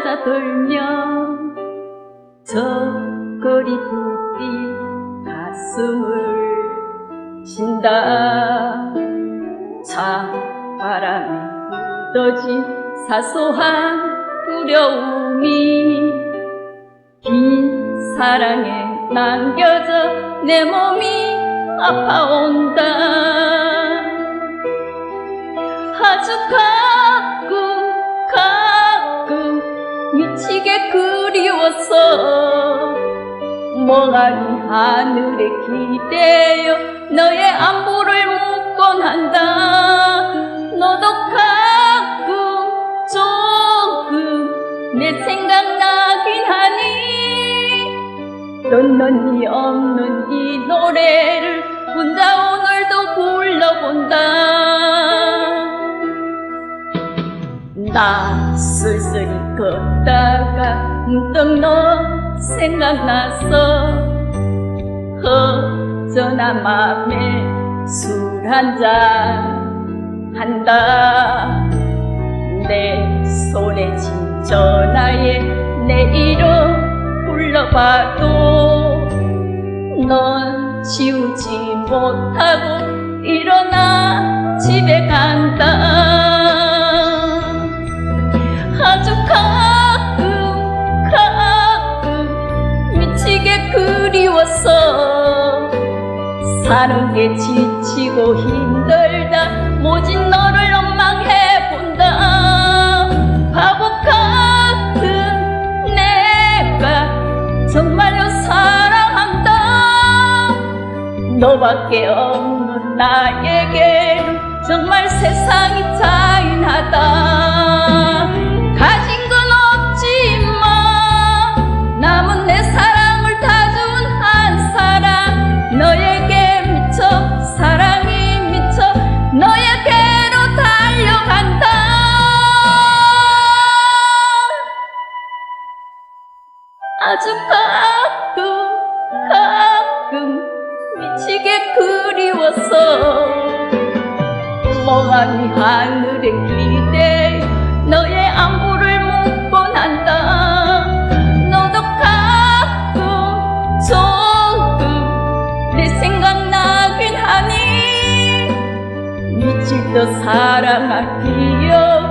스며들며 저 거리 불빛 가슴을 친다. 찬바람에 묻어진 사소한 두려움이 긴 사랑에 남겨져 내 몸이 아파온다 미치게 그리워서 멍하니 하늘에 기대어 너의 안부를 묻곤 한다. 너도 가끔 조금 내 생각나긴 하니 넌넌이 없는 이 노래를 혼자 오늘도 불러본다. 나 쓸쓸히 걷다 가 문득 너 생각나서 허전한 맘에 술 한잔 한다. 내 손에 쥔 전화에 내 이름 불러봐도 넌 지우지 못하고 일어나 집에 간다 그리워서 사는 게 지치고 힘들다. 모진 너를 원망해 본다. 바보 같은 내가 정말로 사랑한다. 너밖에 없는 나에게는 정말 세상이 잔인하다 아주 가끔 가끔 미치게 그리워서 멍하니 하늘에 기대 너의 안부를 묻곤 한다. 너도 가끔 조금 내 생각나긴 하니 미칠 듯 사랑한 기억